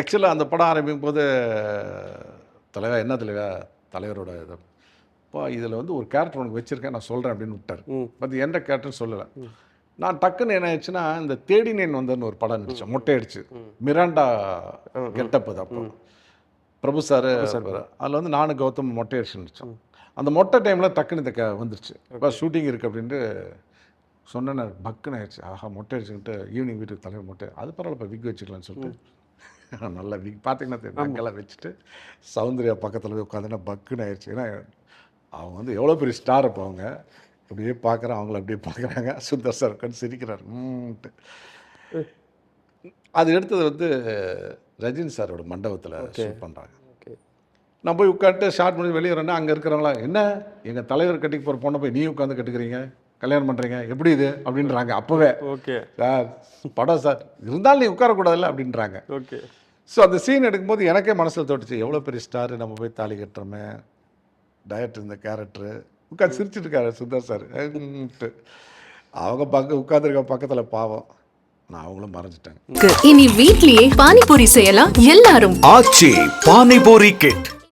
ஆக்சுவலாக அந்த படம் ஆரம்பிக்கும் போது தலைவர் என்ன தலைவர் தலைவரோட இது இப்போ இதில் வந்து ஒரு கேரக்டர் உனக்கு வச்சுருக்கேன் நான் சொல்கிறேன் அப்படின்னு விட்டார். பட் எந்த கேரக்டர் சொல்லலை. நான் டக்குன்னு என்ன ஆயிடுச்சுன்னா இந்த தேடினேன் வந்தன்னு ஒரு படம் நடிச்சேன். மொட்டை அடிச்சு மிராண்டா கெட்டப் அது அப்போ. பிரபு சார் அதில் வந்து நானும் கௌதம் மொட்டை அடிச்சு நடித்தோம் அந்த மொட்டை டைமில் டக்குன்னு இந்த க வந்துருச்சு. இப்போ ஷூட்டிங் இருக்குது அப்படின்ட்டு சொன்னேன் பக்குன்னு ஆயிடுச்சு. ஆஹா மொட்டை அடிச்சுக்கிட்டு ஈவினிங் வீட்டுக்கு தலைவர் மொட்டை அது பரவாயில்ல இப்போ விக் வச்சுக்கலாம்னு சொல்லிட்டு நல்ல விக் பார்த்தீங்கன்னா தெரியும். அங்கெல்லாம் வச்சுட்டு சௌந்தர்யா பக்கத்தில் போய் உட்காந்துன்னா பக்குன்னு ஆயிடுச்சு. ஏன்னா அவங்க வந்து எவ்வளோ பெரிய ஸ்டார் இப்போ அவங்க. அப்படியே பார்க்குறேன் அவங்கள அப்படியே பார்க்குறாங்க சுந்தர் சார் உட்காந்து சிரிக்கிறார். அது எடுத்தது வந்து ரஜினி சாரோட மண்டபத்தில் ஷூட் பண்ணுறாங்க நான் போய் உட்காந்துட்டு ஷார்ட் பண்ணி வெளியே வரேன்னா அங்கே இருக்கிறவங்களா என்ன? எங்கள் தலைவர் கட்டிக்கு போகிற பொண்ணை போய் நீ உட்காந்து கட்டுக்கிறீங்க? கல்யாணம் பண்ணுறீங்க எப்படி இது? அப்படின்றாங்க அப்போவே. ஓகே. சார் படம் சார் இருந்தாலும் நீ உட்காரக்கூடாதுல்ல அப்படின்றாங்க. ஓகே. ஸோ அந்த சீன் எடுக்கும்போது எனக்கே மனசில் தோட்டுச்சு எவ்வளோ பெரிய ஸ்டார் நம்ம போய் தாலி கட்டுறோமே. டயட் இந்த கேரக்டரு உட்காந்து சிரிச்சிட்டு இருக்காரு சுந்தர் சார். அவங்க பக்க உட்காந்துருக்க பக்கத்தில் பாவம். நான் அவங்களும் மறைஞ்சிட்டாங்க இனி வீட்லயே பானிபூரி செய்யலாம். எல்லாரும் ஆச்சி பானிபூரி கிட்